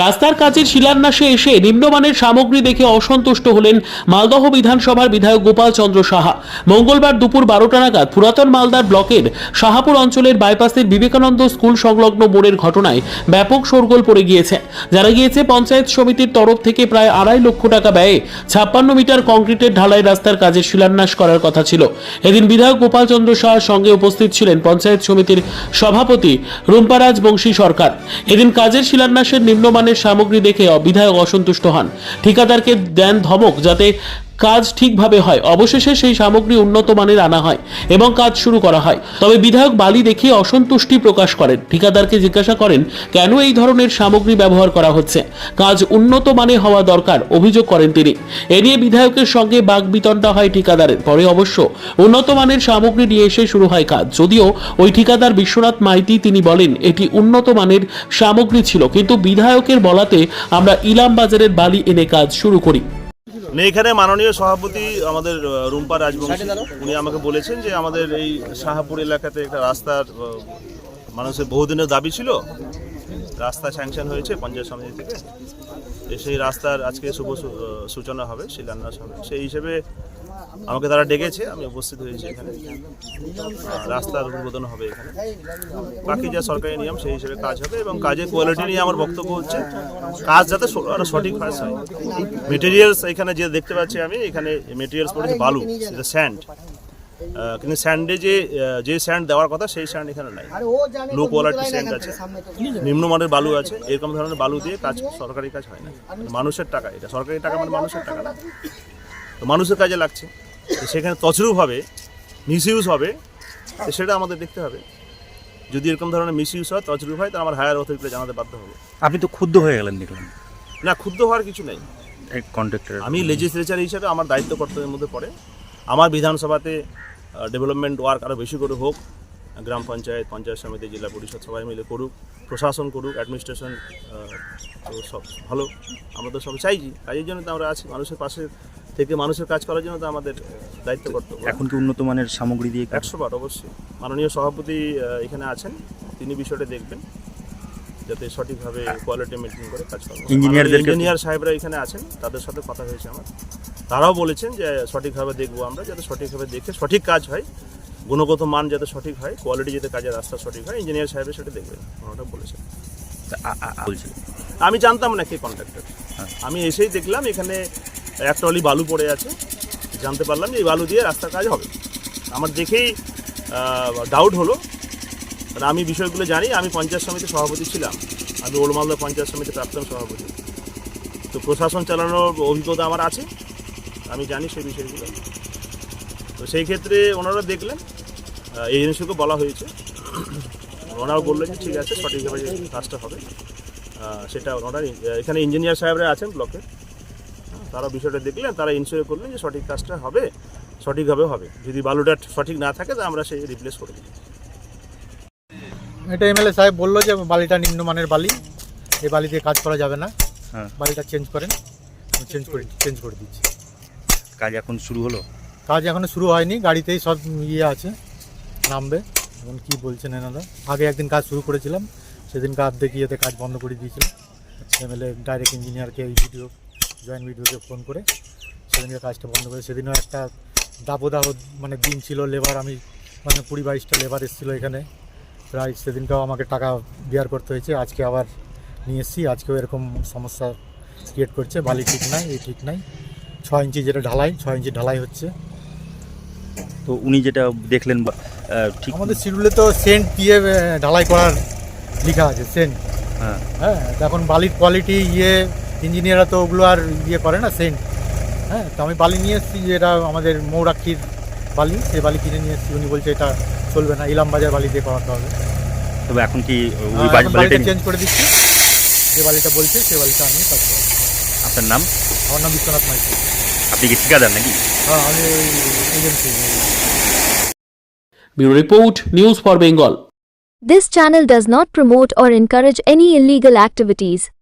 রাস্তার কাজের শিলান্যাসে এসে নিম্নমানের সামগ্রী দেখে অসন্তুষ্ট হলেন মালদহ বিধানসভার বিধায়ক গোপাল চন্দ্র সাহা। মঙ্গলবার দুপুর বারোটা নাগাদ পুরাতন মালদার ব্লকের সাহাপুর অঞ্চলের বাইপাসের বিবেকানন্দ স্কুল সংলগ্ন মোড়ের ঘটনায় ব্যাপক শোরগোল পড়ে গিয়েছে। যারা গিয়েছে, পঞ্চায়েত সমিতির তরফ থেকে প্রায় আড়াই লক্ষ টাকা ব্যয়ে ছাপ্পান্ন মিটার কংক্রিটের ঢালাই রাস্তার কাজের শিলান্যাস করার কথা ছিল। এদিন বিধায়ক গোপাল চন্দ্র সাহার সঙ্গে উপস্থিত ছিলেন পঞ্চায়েত সমিতির সভাপতি রুম্পারাজ বংশী সরকার। এদিন কাজের শিলান্যাসের নিম্নমানের সামগ্রী দেখে বিধায়ক অসন্তুষ্ট হন। ঠিকাদারকে দেন ধমক যাতে কাজ ঠিকভাবে হয়। অবশেষে সেই সামগ্রী উন্নত মানের আনা হয় এবং কাজ শুরু করা হয়। তবে বিধায়ক বালি দেখে অসন্তুষ্টি প্রকাশ করেন। ঠিকাদারকে জিজ্ঞাসা করেন, কেন এই ধরনের সামগ্রী ব্যবহার করা হচ্ছে? কাজ উন্নত মানে হওয়া দরকার, অভিযোগ করেন তিনি। এ নিয়ে বিধায়কের সঙ্গে বাক বিতণ্ডা হয় ঠিকাদারের। পরে অবশ্য উন্নত মানের সামগ্রী নিয়ে এসে শুরু হয় কাজ। যদিও ওই ঠিকাদার বিশ্বনাথ মাইতি তিনি বলেন, এটি উন্নত মানের সামগ্রী ছিল। কিন্তু বিধায়কের বলাতে আমরা ইলাম বাজারের বালি এনে কাজ শুরু করি। মানে এখানে মাননীয় সভাপতি আমাদের রুম্পা রাজবংশী উনি আমাকে বলেছেন যে আমাদের এই শাহাপুর এলাকাতে একটা রাস্তার মানুষের বহুদিনের দাবি ছিল। রাস্তা স্যাংশন হয়েছে পঞ্চায়েত সমিতি থেকে। সেই রাস্তার আজকে শুভ সূচনা হবে শিলান্যাস হবে। সেই হিসেবে আমাকে তারা ডেকেছে, আমি উপস্থিত হয়েছি এখানে। রাস্তার উদ্বোধন হবে এখানে। বাকি যা সরকারি নিয়ম, সেই হিসেবে কাজ হবে এবং কাজের কোয়ালিটি নিয়ে আমার বক্তব্য হচ্ছে। কাজ যাতে সঠিক কাজ হয় মেটেরিয়ালস এখানে যে দেখতে পাচ্ছি আমি, এখানে মেটেরিয়ালস পড়েছে বালু স্যান্ড কিন্তু স্যান্ডে যে যে স্যান্ড দেওয়ার কথা, সেই স্যান্ড এখানে নাই। লো কোয়ালিটি স্যান্ড আছে। নিম্নমানের বালু আছে, এরকম ধরনের বালু দিয়ে কাজ, সরকারি কাজ হয় না। মানে মানুষের টাকা, এটা সরকারি টাকা মানে মানুষের টাকা না। মানুষের কাজে লাগছে। তো সেখানে তছরূপ হবে মিসইউজ হবে তো সেটা আমাদের দেখতে হবে। যদি এরকম ধরনের মিসইউজ হয় তছরূপ হয় তো আমার হায়ার অথরিটিকে জানাতে বাধ্য হবে। আপনি তো ক্ষুদ্ধ হয়ে গেলেন দেখলাম। না ক্ষুব্ধ হওয়ার কিছু নেই। কন্ট্রাক্টর আমি লেজিসলেচার হিসাবে আমার দায়িত্ব কর্তব্যের মধ্যে পড়ে। আমার বিধানসভাতে ডেভেলপমেন্ট ওয়ার্ক আরও বেশি করে হোক গ্রাম পঞ্চায়েত পঞ্চায়েত সমিতি জেলা পরিষদ সবাই মিলে করুক প্রশাসন করুক অ্যাডমিনিস্ট্রেশন তো সব ভালো। আমরা তো সব চাইছি কাজের জন্য তো আমরা আছি মানুষের পাশে থেকে মানুষের কাজ করার জন্য তো আমাদের দায়িত্ব কর্তব্য। এখন কি উন্নত মানের সামগ্রী দিয়ে একশো বার অবশ্যই। মাননীয় সভাপতি এখানে আছেন। তিনি বিষয়টা দেখবেন যাতে সঠিকভাবে কোয়ালিটি মেনটেন করে কাজ করবেন ইঞ্জিনিয়ারদেরকে- ইঞ্জিনিয়ার সাহেবরা এখানে আছেন তাদের সাথে কথা হয়েছে আমার। তারাও বলেছেন যে সঠিকভাবে দেখব আমরা যাতে সঠিকভাবে দেখে সঠিক কাজ হয় গুণগত মান যাতে সঠিক হয় কোয়ালিটি যাতে কাজের রাস্তা সঠিক হয় ইঞ্জিনিয়ার সাহেবের সেটা দেখবেন ওনাটা বলেছেন। আমি জানতাম না কে কন্ট্রাক্টর আমি এসেই দেখলাম এখানে এক টলি বালু পড়ে আছে জানতে পারলাম যে এই বালু দিয়ে রাস্তার কাজ হবে। আমার দেখেই ডাউট হলো। কারণ আমি বিষয়গুলো জানি আমি পঞ্চায়েত সমিতির সভাপতি ছিলাম। আমি ওল্ড মালদা পঞ্চায়েত সমিতির প্রাক্তন সভাপতি। তো প্রশাসন চালানোর অভিজ্ঞতা আমার আছে আমি জানি সেই বিষয়গুলো। তো সেই ক্ষেত্রে ওনারা দেখলেন আহ, এজেন্সিকে বলা হয়েছে। ওনারাও বললেন যে ঠিক আছে সঠিকভাবে কাজটা হবে। সেটা ওনারা এখানে ইঞ্জিনিয়ার সাহেবরা আছেন ব্লকে তারা বিষয়টা দেখলেন তারা ইনশিওর করলেন যে সঠিক কাজটা হবে সঠিকভাবে হবে। যদি বালুটা সঠিক না থাকে তো আমরা সেই রিপ্লেস করে দিই। এটা এমএলএ সাহেব বলল যে বালিটা নিম্নমানের বালি এই বালি দিয়ে কাজ করা যাবে না। হ্যাঁ। বালিটা চেঞ্জ করেন চেঞ্জ করে চেঞ্জ করে দিচ্ছি। কাজ এখন শুরু হলো? কাজ এখনও শুরু হয়নি গাড়িতেই সব ইয়ে আছে নামবে এখন কি বলছেন এনারা? আগে একদিন কাজ শুরু করেছিলাম সেদিনকে অর্ধেক ইয়েতে কাজ বন্ধ করে দিয়েছিল এমএলএ ডাইরেক্ট ইঞ্জিনিয়ারকে এই ভিডিও জয়েন্ট ভিডিওকে ফোন করে সেদিনকে কাজটা বন্ধ করে সেদিনও একটা দাবদাহ মানে দিন ছিল লেবার আমি মানে কুড়ি বাইশটা লেবার এসেছিল এখানে। প্রায় সেদিনকেও আমাকে টাকা বিয়ার করতে হয়েছে আজকে আবার নিয়ে এসেছি আজকেও এরকম সমস্যা ক্রিয়েট করছে বালি ঠিক নাই এই ঠিক নাই। ছ ইঞ্চি যেটা ঢালাই ছ ইঞ্চি ঢালাই হচ্ছে। তো উনি যেটা দেখলেন ঠিক আমাদের শিডিউলে তো সেন্ট দিয়ে ঢালাই করার লেখা আছে সেন্ট হ্যাঁ। হ্যাঁ এখন বালির কোয়ালিটি ইয়ে ইঞ্জিনিয়াররা তো ওগুলো আর ইয়ে করে না সেন্ট। হ্যাঁ তো আমি বালি নিয়ে এসেছি যেটা আমাদের মৌরাক্ষীর বালি সে বালি কিনে নিয়ে এসেছি। উনি বলছে এটা চলবে না ইলাম বাজার বালি দিয়ে করাতে হবে। তবে এখন কি ওই হ্যাঁ, বালিটা চেঞ্জ করে দিচ্ছি। যে বালিটা বলছে সে বালিটা আমি কাজ করব আপনার নাম? আমার নাম বিশ্বনাথ মাইতি। আপনি কি ঠিকাদার নাকি? হ্যাঁ আমি ওই agency. Bureau report news for Bengal. This channel does not promote or encourage any illegal activities.